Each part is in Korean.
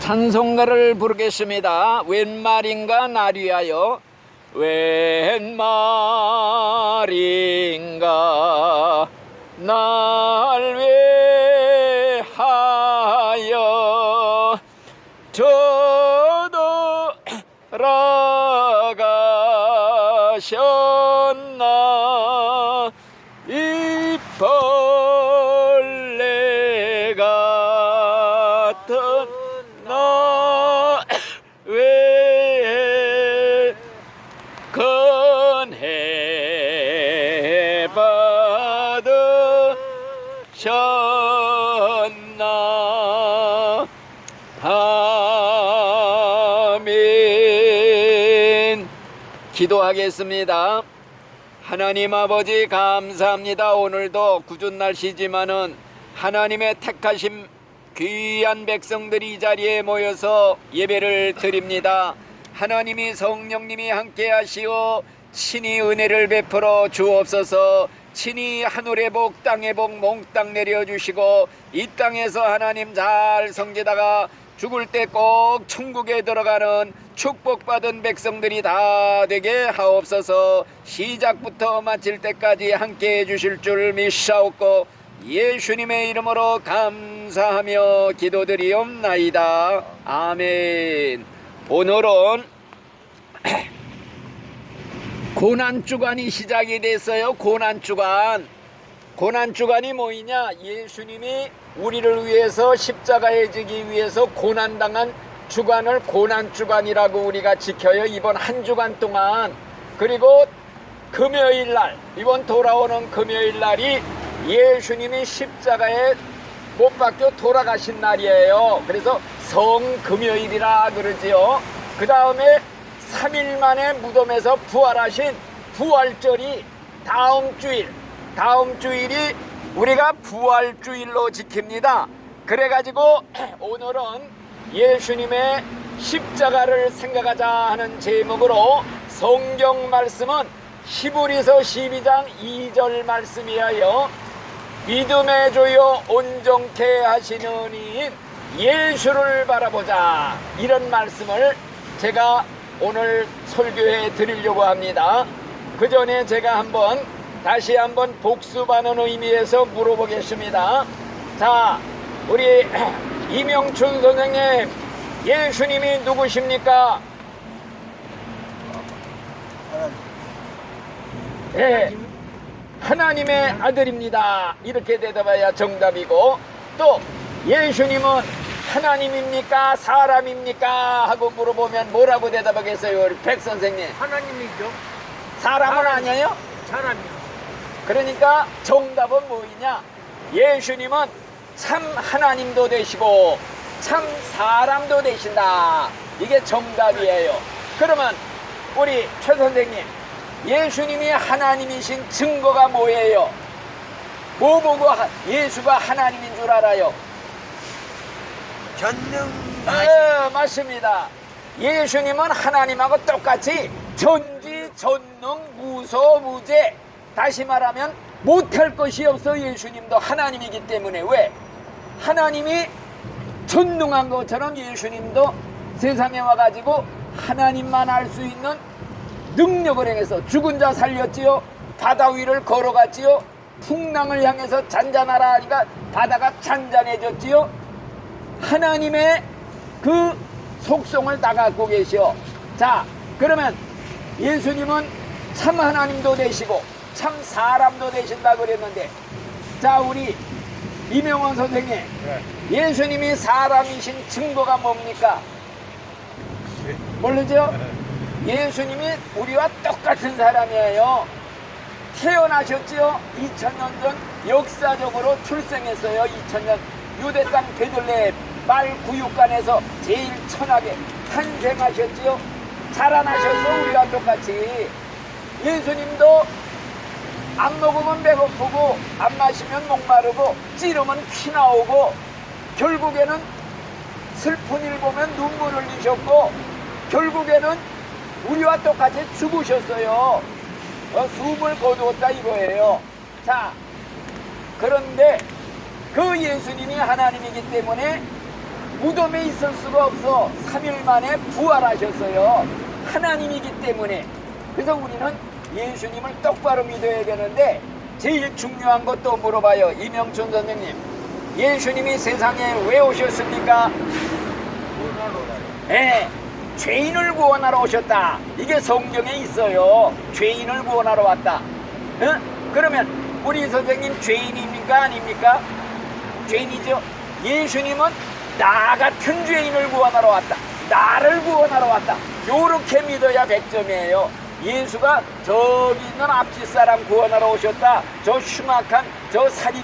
찬송가를 부르겠습니다. 웬 말인가 날 위하여 웬 말인가 날 위하 기도하겠습니다. 하나님 아버지 감사합니다. 오늘도 굳은 날씨지만은 하나님의 택하심 귀한 백성들이 이 자리에 모여서 예배를 드립니다. 하나님이 성령님이 함께 하시어 친히 은혜를 베풀어 주옵소서 친히 하늘의 복 땅의 복 몽땅 내려주시고 이 땅에서 하나님 잘 성지다가 죽을 때 꼭 천국에 들어가는 축복받은 백성들이 다 되게 하옵소서. 시작부터 마칠 때까지 함께 해주실 줄 믿사옵고 예수님의 이름으로 감사하며 기도드리옵나이다. 아멘. 오늘은 고난주간이 시작이 됐어요 고난주간 고난 주간이 뭐이냐? 예수님이 우리를 위해서 십자가에 지기 위해서 고난 당한 주간을 고난 주간이라고 우리가 지켜요 이번 한 주간 동안. 그리고 금요일 날 이번 돌아오는 금요일 날이 예수님이 십자가에 못 박혀 돌아가신 날이에요. 그래서 성금요일이라 그러지요. 그 다음에 3일 만에 무덤에서 부활하신 부활절이 다음 주일 다음 주일이 우리가 부활주일로 지킵니다. 그래가지고 오늘은 예수님의 십자가를 생각하자 하는 제목으로 성경 말씀은 히브리서 12장 2절 말씀이에요. 믿음의 조요 온전케 하시는 이인 예수를 바라보자 이런 말씀을 제가 오늘 설교해 드리려고 합니다. 그 전에 제가 한번 다시 한번 복습하는 의미에서 물어보겠습니다. 자, 우리 이명춘 선생님, 예수님이 누구십니까? 예, 하나님의 아들입니다. 이렇게 대답해야 정답이고, 또 예수님은 하나님입니까? 사람입니까? 하고 물어보면 뭐라고 대답하겠어요? 우리 백 선생님. 하나님이죠. 사람은 아니에요? 사람이요. 그러니까 정답은 뭐이냐? 예수님은 참 하나님도 되시고 참 사람도 되신다. 이게 정답이에요. 그러면 우리 최 선생님, 예수님이 하나님이신 증거가 뭐예요? 뭐 보고 하- 예수가 하나님인 줄 알아요? 전능 네, 맞습니다. 예수님은 하나님하고 똑같이 전지 전능 무소무제 다시 말하면 못할 것이 없어 예수님도 하나님이기 때문에 왜? 하나님이 전능한 것처럼 예수님도 세상에 와가지고 하나님만 알 수 있는 능력을 행해서 죽은 자 살렸지요. 바다 위를 걸어갔지요. 풍랑을 향해서 잔잔하라 하니까 바다가 잔잔해졌지요. 하나님의 그 속성을 다 갖고 계시오. 자, 그러면 예수님은 참 하나님도 되시고 참 사람도 되신다 그랬는데 자, 우리 이명원 선생님 예수님이 사람이신 증거가 뭡니까? 모르죠? 예수님이 우리와 똑같은 사람이에요. 태어나셨지요? 2000년 전 역사적으로 출생했어요. 2000년 유대 땅 베들레헴 말 구육간에서 제일 천하게 탄생하셨지요. 자라나셔서 우리와 똑같이 예수님도 안 먹으면 배고프고 안 마시면 목마르고 찌르면 피 나오고 결국에는 슬픈 일 보면 눈물 흘리셨고 결국에는 우리와 똑같이 죽으셨어요. 어, 숨을 거두었다 이거예요. 자, 그런데 그 예수님이 하나님이기 때문에 무덤에 있을 수가 없어 3일 만에 부활하셨어요 하나님이기 때문에 그래서 우리는 예수님을 똑바로 믿어야 되는데 제일 중요한 것도 물어봐요 이명춘 선생님 예수님이 세상에 왜 오셨습니까? 예, 죄인을 구원하러 오셨다. 이게 성경에 있어요. 죄인을 구원하러 왔다. 어? 그러면 우리 선생님 죄인입니까? 아닙니까? 죄인이죠. 예수님은 나 같은 죄인을 구원하러 왔다. 나를 구원하러 왔다. 요렇게 믿어야 100점이에요. 예수가 저기 있는 앞집 사람 구원하러 오셨다. 저 흉악한 저 살인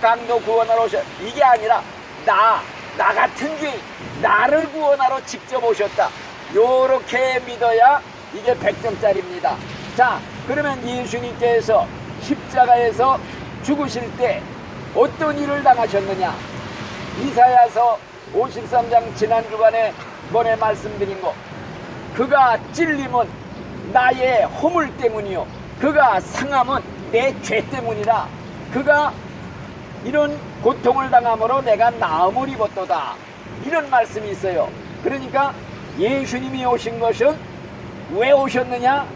강도 구원하러 오셨다. 이게 아니라 나, 나 같은 죄인, 나를 구원하러 직접 오셨다. 요렇게 믿어야 이게 100점짜리입니다. 자, 그러면 예수님께서 십자가에서 죽으실 때 어떤 일을 당하셨느냐? 이사야서 53장 지난 주간에 번에 말씀드린 거 그가 찔림은 나의 허물 때문이요. 그가 상함은 내 죄 때문이라. 그가 이런 고통을 당함으로 내가 나음을 입었도다. 이런 말씀이 있어요. 그러니까 예수님이 오신 것은 왜 오셨느냐?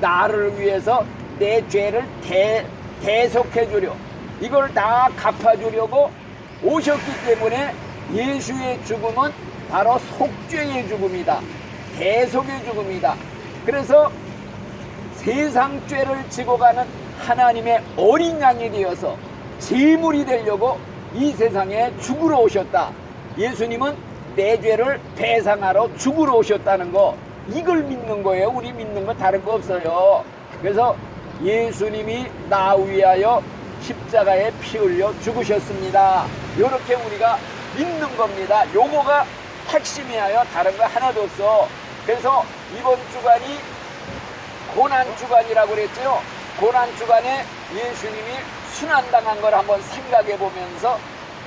나를 위해서 내 죄를 대, 대속해 주려. 이걸 다 갚아주려고 오셨기 때문에 예수의 죽음은 바로 속죄의 죽음이다. 대속의 죽음이다. 그래서 세상 죄를 지고 가는 하나님의 어린 양이 되어서 제물이 되려고 이 세상에 죽으러 오셨다. 예수님은 내 죄를 배상하러 죽으러 오셨다는 거 이걸 믿는 거예요. 우리 믿는 거 다른 거 없어요. 그래서 예수님이 나 위하여 십자가에 피 흘려 죽으셨습니다. 이렇게 우리가 믿는 겁니다. 요거가 핵심이에요. 다른 거 하나도 없어. 그래서 이번 주간이 고난 주간이라고 그랬죠. 고난 주간에 예수님이 순환당한 걸 한번 생각해 보면서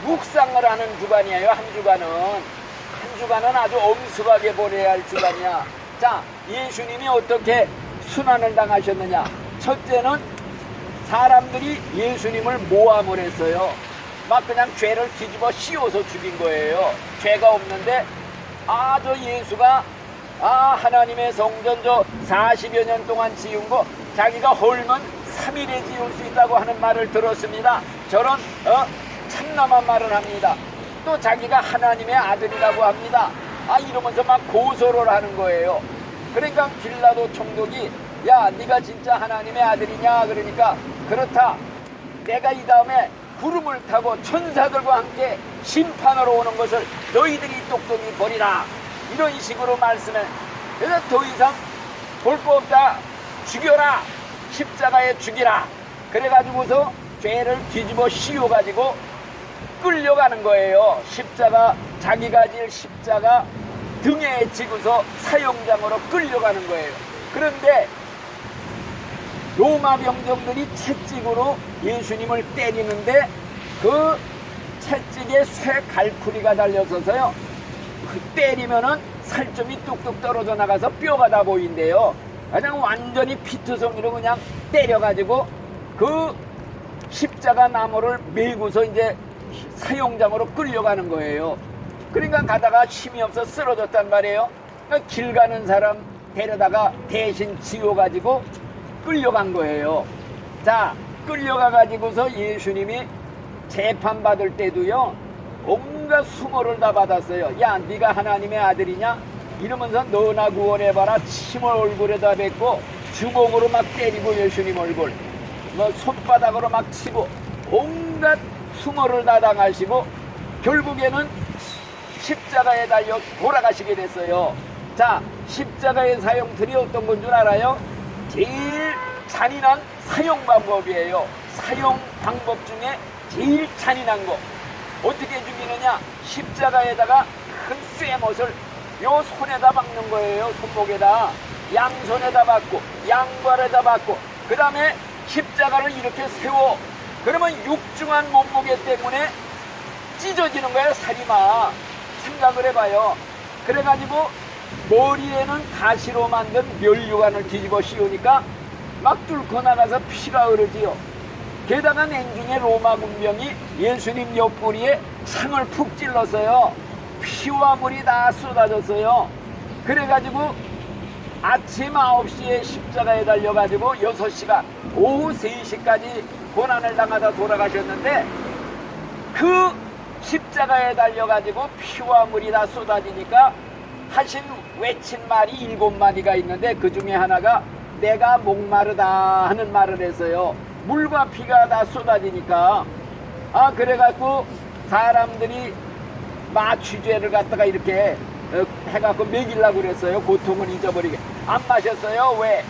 묵상을 하는 주간이에요. 한 주간은 한 주간은 아주 엄숙하게 보내야 할 주간이야. 자, 예수님이 어떻게 순환을 당하셨느냐? 첫째는 사람들이 예수님을 모함을 했어요. 막 그냥 죄를 뒤집어 씌워서 죽인 거예요. 죄가 없는데 아저 예수가 아 하나님의 성전 저 40여 년 동안 지은 거 자기가 헐면 3일에 지을 수 있다고 하는 말을 들었습니다. 저런 어 참남한 말을 합니다. 또 자기가 하나님의 아들이라고 합니다. 아 이러면서 막 고소를 하는 거예요. 그러니까 빌라도 총독이 야 네가 진짜 하나님의 아들이냐 그러니까 그렇다. 내가 이 다음에 구름을 타고 천사들과 함께 심판하러 오는 것을 너희들이 똑똑히 보리라. 이런 식으로 말씀해. 그래서 더 이상 볼 거 없다. 죽여라. 십자가에 죽이라. 그래가지고서 죄를 뒤집어 씌워가지고 끌려가는 거예요. 십자가, 자기가 질 십자가 등에 지고서 사형장으로 끌려가는 거예요. 그런데 로마 병정들이 채찍으로 예수님을 때리는데 그 채찍에 쇠 갈쿠리가 달려서서요. 그 때리면은 살점이 뚝뚝 떨어져 나가서 뼈가 다 보인대요. 그냥 완전히 피투성이로 그냥 때려가지고 그 십자가 나무를 밀고서 이제 사용장으로 끌려가는 거예요. 그러니까 가다가 힘이 없어 쓰러졌단 말이에요. 그러니까 길 가는 사람 데려다가 대신 지워가지고 끌려간 거예요. 자, 끌려가 가지고서 예수님이 재판 받을 때도요. 온갖 수모를 다 받았어요. 야, 네가 하나님의 아들이냐? 이러면서 너나 구원해봐라. 침을 얼굴에다 뱉고 주먹으로 막 때리고 예수님 얼굴, 뭐 손바닥으로 막 치고 온갖 수모를 다 당하시고 결국에는 십자가에 달려 돌아가시게 됐어요. 자, 십자가의 사형틀이 어떤 건 줄 알아요? 제일 잔인한 사용 방법이에요. 사용 방법 중에 제일 잔인한 거. 어떻게 죽이느냐? 십자가에다가 큰 쇠못을 요 손에다 박는 거예요. 손목에다. 양손에다 박고, 양발에다 박고, 그 다음에 십자가를 이렇게 세워. 그러면 육중한 몸무게 때문에 찢어지는 거예요, 살이 막. 생각을 해봐요. 그래가지고 머리에는 가시로 만든 멸류관을 뒤집어 씌우니까 막 뚫고 나가서 피가 흐르지요. 게다가 냉중에 로마 군병이 예수님 옆구리에 창을 푹 찔렀어요. 피와 물이 다 쏟아졌어요. 그래가지고 아침 9시에 십자가에 달려가지고 6시간, 오후 3시까지 고난을 당하다 돌아가셨는데 그 십자가에 달려가지고 피와 물이 다 쏟아지니까 하신 외친 말이 일곱 마디가 있는데 그 중에 하나가 내가 목마르다 하는 말을 했어요. 물과 피가 다 쏟아지니까 아 그래갖고 사람들이 마취제를 갖다가 이렇게 어, 해갖고 먹이려고 그랬어요. 고통을 잊어버리게. 안 마셨어요. 왜?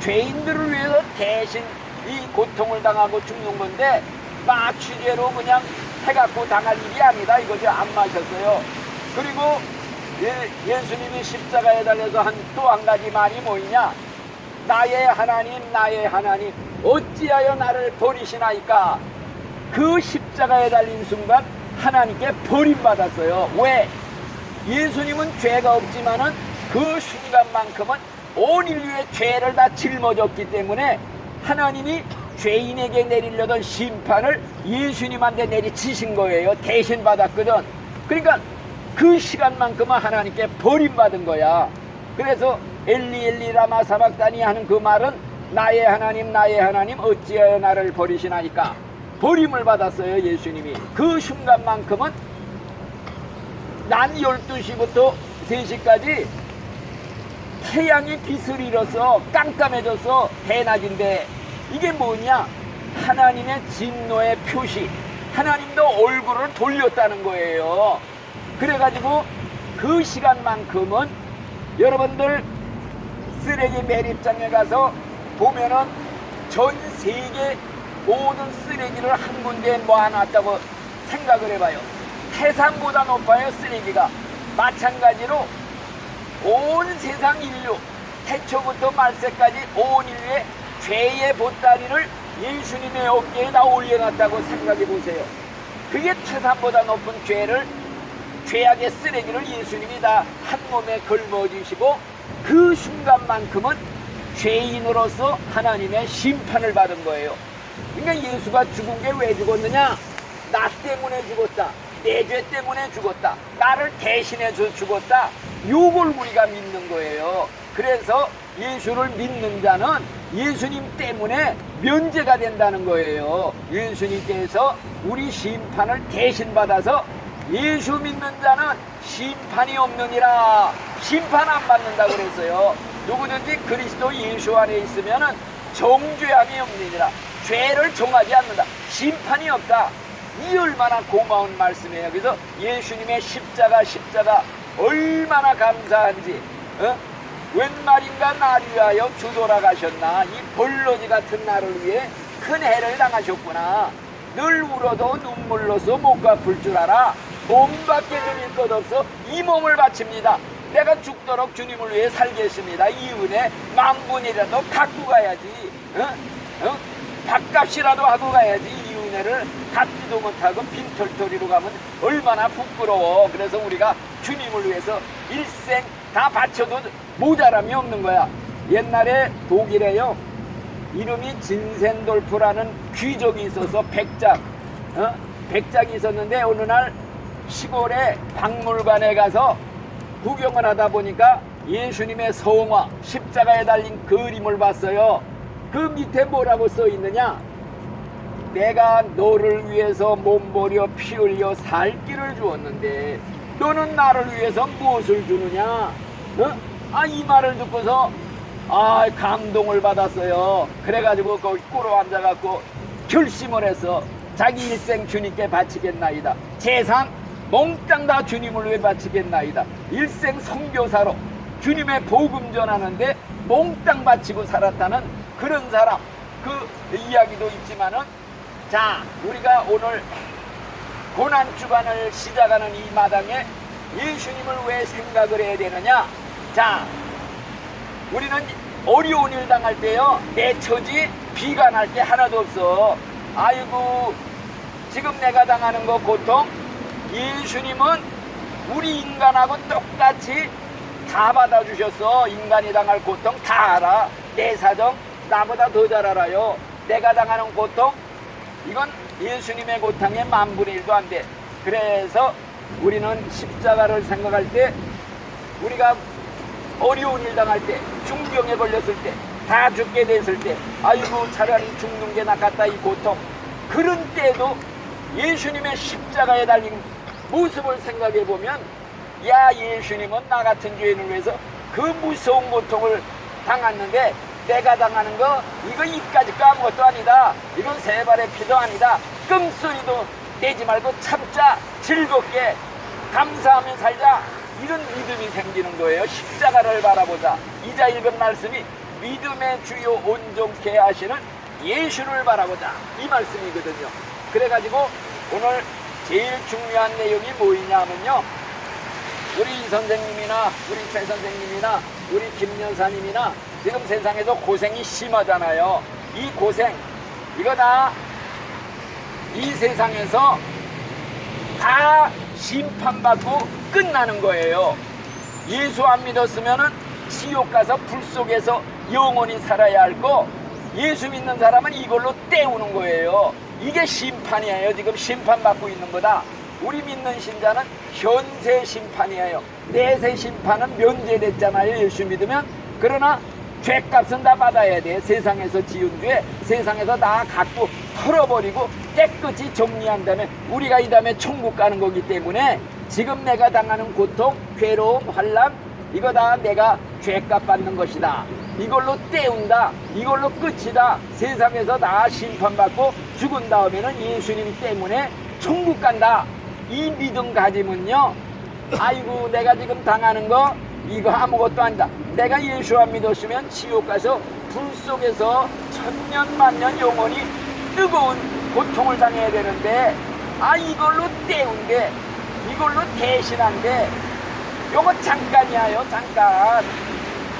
죄인들을 위해서 대신 이 고통을 당하고 죽는 건데 마취제로 그냥 해갖고 당할 일이 아니다. 이거죠. 안 마셨어요. 그리고 예, 수님이 십자가에 달려서 한 또 한 가지 말이 뭐이냐? 나의 하나님, 나의 하나님, 어찌하여 나를 버리시나이까? 그 십자가에 달린 순간 하나님께 버림받았어요. 왜? 예수님은 죄가 없지만은 그 순간만큼은 온 인류의 죄를 다 짊어졌기 때문에 하나님이 죄인에게 내리려던 심판을 예수님한테 내리치신 거예요. 대신 받았거든. 그러니까 그 시간만큼은 하나님께 버림받은 거야. 그래서 엘리 엘리 라마 사박다니 하는 그 말은 나의 하나님 나의 하나님 어찌하여 나를 버리시나이까? 버림을 받았어요 예수님이. 그 순간만큼은 난 12시부터 3시까지 태양이 빛을 잃어서 깜깜해져서 대낮인데 이게 뭐냐? 하나님의 진노의 표시. 하나님도 얼굴을 돌렸다는 거예요. 그래가지고 그 시간만큼은 여러분들 쓰레기 매립장에 가서 보면은 전 세계 모든 쓰레기를 한 군데에 모아놨다고 생각을 해봐요. 태산보다 높아요, 쓰레기가. 마찬가지로 온 세상 인류, 태초부터 말세까지 온 인류의 죄의 보따리를 예수님의 어깨에다 올려놨다고 생각해 보세요. 그게 태산보다 높은 죄를 죄악의 쓰레기를 예수님이 다 한 몸에 걸머지시고 그 순간만큼은 죄인으로서 하나님의 심판을 받은 거예요. 그러니까 예수가 죽은 게 왜 죽었느냐? 나 때문에 죽었다. 내 죄 때문에 죽었다. 나를 대신해서 죽었다. 요걸 우리가 믿는 거예요. 그래서 예수를 믿는 자는 예수님 때문에 면제가 된다는 거예요. 예수님께서 우리 심판을 대신 받아서 예수 믿는 자는 심판이 없느니라. 심판 안 받는다 그랬어요. 누구든지 그리스도 예수 안에 있으면은 정죄함이 없느니라. 죄를 정하지 않는다. 심판이 없다. 이 얼마나 고마운 말씀이에요. 그래서 예수님의 십자가 십자가 얼마나 감사한지 어? 웬 말인가 나를 위하여 주 돌아가셨나 이 벌러지 같은 나를 위해 큰 해를 당하셨구나 늘 울어도 눈물로서 못 갚을 줄 알아 몸밖에 드릴 것 없어 이 몸을 바칩니다. 내가 죽도록 주님을 위해 살겠습니다. 이 은혜 만분이라도 갖고 가야지. 어? 어? 밥값이라도 하고 가야지. 이 은혜를 갖지도 못하고 빈털터리로 가면 얼마나 부끄러워. 그래서 우리가 주님을 위해서 일생 다 바쳐도 모자람이 없는 거야. 옛날에 독일에요. 이름이 진센돌프라는 귀족이 있어서 백작 어? 백작이 있었는데 어느 날 시골에 박물관에 가서 구경을 하다 보니까 예수님의 성화 십자가에 달린 그림을 봤어요 그 밑에 뭐라고 써 있느냐 내가 너를 위해서 몸버려 피 흘려 살 길을 주었는데 너는 나를 위해서 무엇을 주느냐? 어? 아, 이 말을 듣고서 아, 감동을 받았어요. 그래가지고 거기 꿇어 앉아갖고 결심을 해서 자기 일생 주님께 바치겠나이다. 재산 몽땅 다 주님을 위해 바치겠나이다. 일생 선교사로 주님의 복음 전하는데 몽땅 바치고 살았다는 그런 사람 그 이야기도 있지만은 자 우리가 오늘 고난 주간을 시작하는 이 마당에 예수님을 왜 생각을 해야 되느냐? 자, 우리는 어려운 일 당할 때요, 내 처지 비관할 게 하나도 없어. 아이고, 지금 내가 당하는 거 고통, 예수님은 우리 인간하고 똑같이 다 받아주셨어. 인간이 당할 고통 다 알아. 내 사정 나보다 더 잘 알아요. 내가 당하는 고통, 이건 예수님의 고통의 만분의 일도 안 돼. 그래서 우리는 십자가를 생각할 때 우리가 어려운 일 당할 때 중병에 걸렸을 때 다 죽게 됐을 때 아이고 차라리 죽는 게 낫겠다 이 고통 그런 때에도 예수님의 십자가에 달린 모습을 생각해 보면 야 예수님은 나 같은 죄인을 위해서 그 무서운 고통을 당했는데 내가 당하는 거 이거 입까지 까무것도 아니다. 이건 세 발의 피도 아니다. 끔소리도 내지 말고 참자. 즐겁게 감사하며 살자. 이런 믿음이 생기는 거예요. 십자가를 바라보자. 이자 읽은 말씀이 믿음의 주요 온전케 하시는 예수를 바라보자. 이 말씀이거든요. 그래가지고 오늘 제일 중요한 내용이 뭐이냐 하면요 우리 이 선생님이나 우리 최 선생님이나 우리 김 여사님이나 지금 세상에서 고생이 심하잖아요. 이 고생 이거 다 이 세상에서 다 심판받고 끝나는 거예요. 예수 안 믿었으면은 지옥 가서 불 속에서 영원히 살아야 할 거 예수 믿는 사람은 이걸로 때우는 거예요. 이게 심판이에요. 지금 심판받고 있는 거다. 우리 믿는 신자는 현세 심판이에요. 내세 심판은 면제됐잖아요. 예수 믿으면. 그러나 죄값은 다 받아야 돼. 세상에서 지은 죄, 세상에서 다 갖고 털어버리고 깨끗이 정리한 다음에 우리가 이 다음에 천국 가는 거기 때문에 지금 내가 당하는 고통, 괴로움, 환란 이거 다 내가 죄값 받는 것이다. 이걸로 때운다. 이걸로 끝이다. 세상에서 다 심판받고 죽은 다음에는 예수님 때문에 천국 간다. 이 믿음 가지면요. 아이고 내가 지금 당하는 거 이거 아무것도 아니다. 내가 예수 안 믿었으면 지옥 가서 불 속에서 천년 만년 영원히 뜨거운 고통을 당해야 되는데 아 이걸로 때운데 이걸로 대신한데 요거 잠깐이야요 잠깐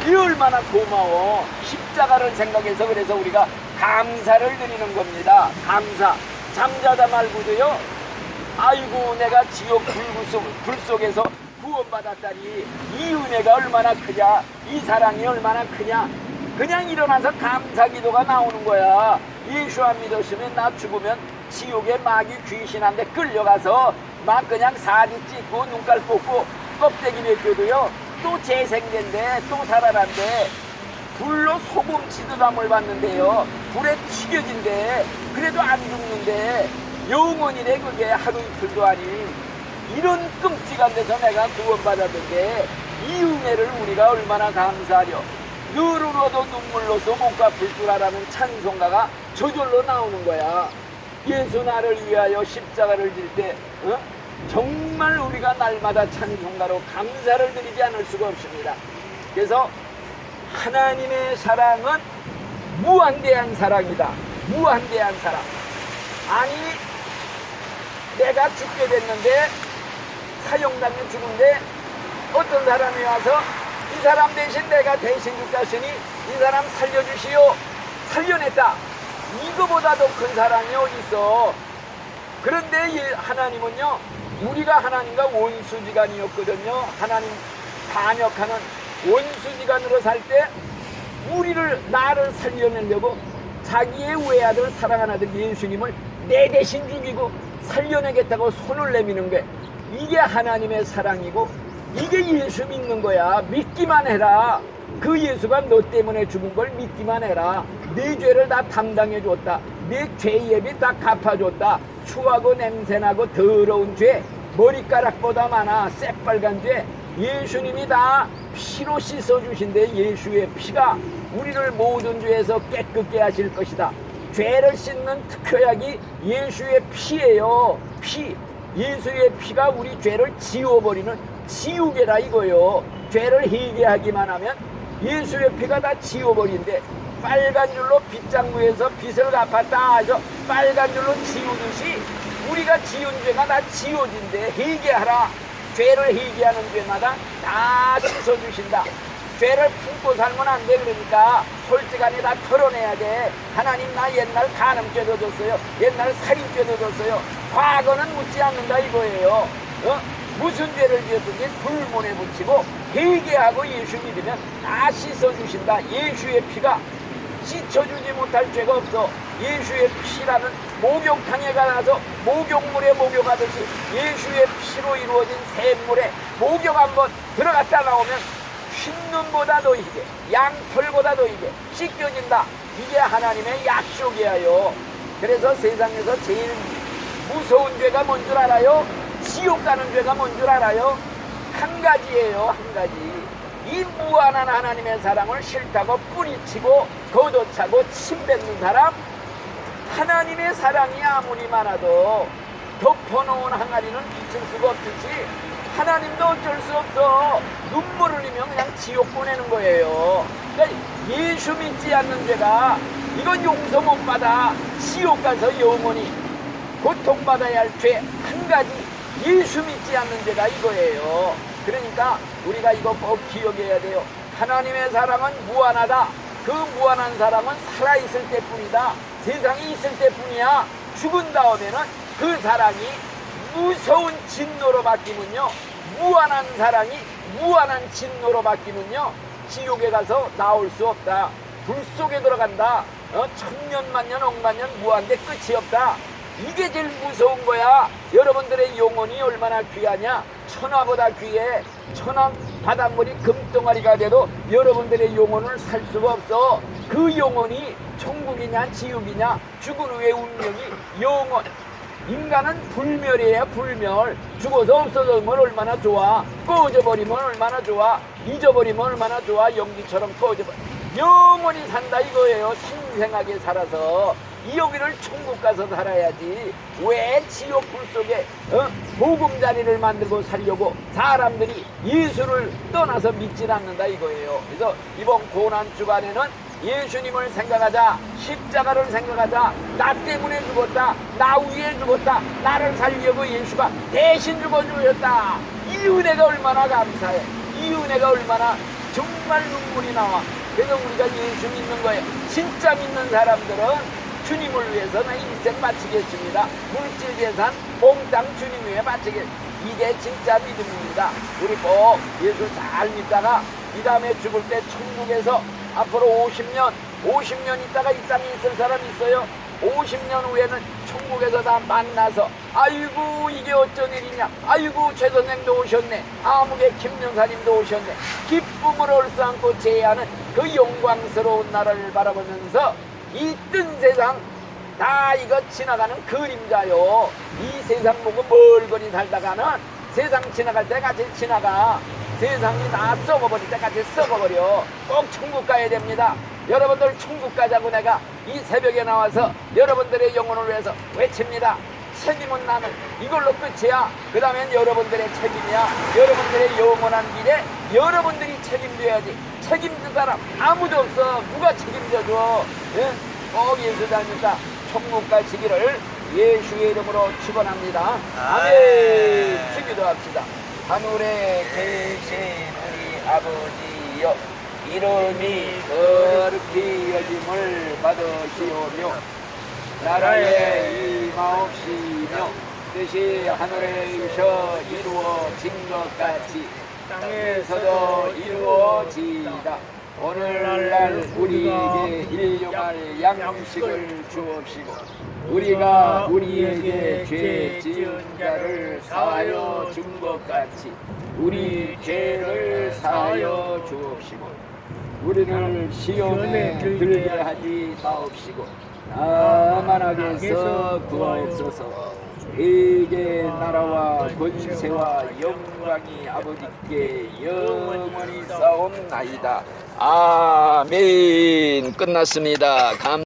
이 얼마나 고마워. 십자가를 생각해서 그래서 우리가 감사를 드리는 겁니다. 감사. 잠자다 말고도요 아이고 내가 지옥 불, 속, 불 속에서 구원받았다니 이 은혜가 얼마나 크냐 이 사랑이 얼마나 크냐. 그냥 일어나서 감사 기도가 나오는 거야. 예수 안 믿었으면 나 죽으면 지옥에 마귀 귀신한테 끌려가서 막 그냥 사진 찍고 눈깔 뽑고 껍데기 벗겨도요 또 재생된대 또 살아난대. 불로 소금 치드담을 받는데요. 불에 튀겨진대. 그래도 안 죽는데 영원이래 그게. 하루 이틀도 아닌. 이런 끔찍한 데서 내가 구원받았는데 이 은혜를 우리가 얼마나 감사하려. 늘 울어도 눈물로서 못 갚을 줄 알아는 찬송가가 저절로 나오는 거야. 예수 나를 위하여 십자가를 질 때 어? 정말 우리가 날마다 찬송가로 감사를 드리지 않을 수가 없습니다. 그래서 하나님의 사랑은 무한대한 사랑이다. 무한대한 사랑. 아니 내가 죽게 됐는데 사형당해 죽은데 어떤 사람이 와서 이 사람 대신 내가 대신 죽겠으니 이 사람 살려주시오. 살려냈다. 이거보다 더 큰 사랑이 어딨어? 그런데 이 하나님은요 우리가 하나님과 원수지간이었거든요. 하나님 반역하는 원수지간으로 살 때 우리를 나를 살려내려고 자기의 외아들 사랑하는 예수님을 내 대신 죽이고 살려내겠다고 손을 내미는 게 이게 하나님의 사랑이고 이게 예수 믿는 거야. 믿기만 해라. 그 예수가 너 때문에 죽은 걸 믿기만 해라. 네 죄를 다 담당해 줬다. 네 죄 예비 다 갚아줬다 추하고 냄새나고 더러운 죄 머리카락보다 많아 새빨간 죄 예수님이 다 피로 씻어주신데 예수의 피가 우리를 모든 죄에서 깨끗게 하실 것이다 죄를 씻는 특효약이 예수의 피예요. 피. 예수의 피가 우리 죄를 지워버리는 지우개라 이거요. 죄를 회개하기만 하면 예수의 피가 다 지워버린대. 빨간 줄로 빗장구에서 빚을 갚았다 하죠. 빨간 줄로 지우듯이 우리가 지은 죄가 다 지워진대. 회개하라. 죄를 회개하는 죄마다 다 씻어주신다. 죄를 품고 살면 안 돼 그러니까 솔직하게 다 털어내야 돼 하나님 나 옛날 간음죄도 졌어요 옛날 살인죄도 졌어요 과거는 묻지 않는다 이거예요 어? 무슨 죄를 지었든지 불문에 붙이고 회개하고 예수 믿으면 다 씻어주신다 예수의 피가 씻어주지 못할 죄가 없어 예수의 피라는 목욕탕에 가서 목욕물에 목욕하듯이 예수의 피로 이루어진 샘물에 목욕 한번 들어갔다 나오면 흰눈보다 도 이게 양털보다 도 이게 씻겨진다. 이게 하나님의 약속이에요. 그래서 세상에서 제일 무서운 죄가 뭔 줄 알아요? 지옥 가는 죄가 뭔 줄 알아요? 한 가지예요, 한 가지. 이 무한한 하나님의 사랑을 싫다고 뿌리치고 걷어차고 침뱉는 사람 하나님의 사랑이 아무리 많아도 덮어놓은 항아리는 비칠 수가 없듯이 하나님도 어쩔 수 없어. 눈물을 흘리면 그냥 지옥 보내는 거예요. 그러니까 예수 믿지 않는 죄가 이건 용서 못 받아. 지옥 가서 영원히 고통받아야 할 죄 한 가지. 예수 믿지 않는 죄가 이거예요 그러니까 우리가 이거 꼭 기억해야 돼요. 하나님의 사랑은 무한하다. 그 무한한 사랑은 살아있을 때뿐이다. 세상에 있을 때뿐이야. 죽은 다음에는 그 사랑이 무서운 진노로 바뀌면요. 무한한 사랑이 무한한 진노로 바뀌면요. 지옥에 가서 나올 수 없다. 불 속에 들어간다. 어, 천년 만년 억만년 무한대 끝이 없다 이게 제일 무서운 거야. 여러분들의 영혼이 얼마나 귀하냐? 천하보다 귀해. 천하 바닷물이 금덩어리가 돼도 여러분들의 영혼을 살 수가 없어. 그 영혼이 천국이냐 지옥이냐? 죽은 후의 운명이 영원. 인간은 불멸이에요 불멸. 죽어서 없어지면 얼마나 좋아. 꺼져버리면 얼마나 좋아. 잊어버리면 얼마나 좋아. 연기처럼 꺼져버려 영원히 산다 이거예요 생생하게 살아서. 이 여기를 천국 가서 살아야지. 왜 지옥 불 속에 어? 보금자리를 만들고 살려고 사람들이 예수를 떠나서 믿질 않는다 이거예요. 그래서 이번 고난 주간에는 예수님을 생각하자 십자가를 생각하자 나 때문에 죽었다 나 위에 죽었다 나를 살려고 예수가 대신 죽어주셨다. 이 은혜가 얼마나 감사해. 이 은혜가 얼마나 정말 눈물이 나와. 그래서 우리가 예수 믿는 거예요 진짜 믿는 사람들은 주님을 위해서 나 인생 바치겠습니다. 물질 재산 몽땅 주님 위해 바치겠 이게 진짜 믿음입니다. 우리 꼭 예수 잘 믿다가 이 다음에 죽을 때 천국에서 앞으로 50년, 50년 있다가 이 땅에 있을 사람 있어요. 50년 후에는 천국에서 다 만나서 아이고 이게 어쩐 일이냐? 아이고 최 선생도 오셨네. 아무개 김영사님도 오셨네. 기쁨을 얼싸안고 제하는 그 영광스러운 나라를 바라보면서 이 뜬 세상 다 이거 지나가는 그림자요. 이 세상 보고 멀거니 살다가는 세상 지나갈 때 같이 지나가. 세상이 다 썩어버릴 때까지 썩어버려. 꼭 천국 가야 됩니다. 여러분들 천국 가자고 내가 이 새벽에 나와서 여러분들의 영혼을 위해서 외칩니다. 책임은 나는 이걸로 끝이야. 그 다음엔 여러분들의 책임이야. 여러분들의 영원한 미래 여러분들이 책임져야지 책임질 사람 아무도 없어. 누가 책임져줘? 예? 꼭 예수 닮니까? 천국 가시기를 예수의 이름으로 축원합니다. 아멘. 기도합시다. 하늘에 계신 우리 아버지여 이름이 거룩히 여김을 받으시오며 나라의 임하옵시며 뜻이 하늘에 이셔 이루어진 것 같이 땅에서도 이루어지이다. 오늘날 우리에게 일용할 양식을 주옵시고 우리가 우리에게 죄 지은 자를 사하여 준 것 같이 우리 죄를 사하여 주옵시고 우리를 시험에 들게 하지 마옵시고 악에서. 구하옵소서 대개 나라와 권세와 영광이 아버지께 영원히 싸움나이다. 아멘. 끝났습니다. 감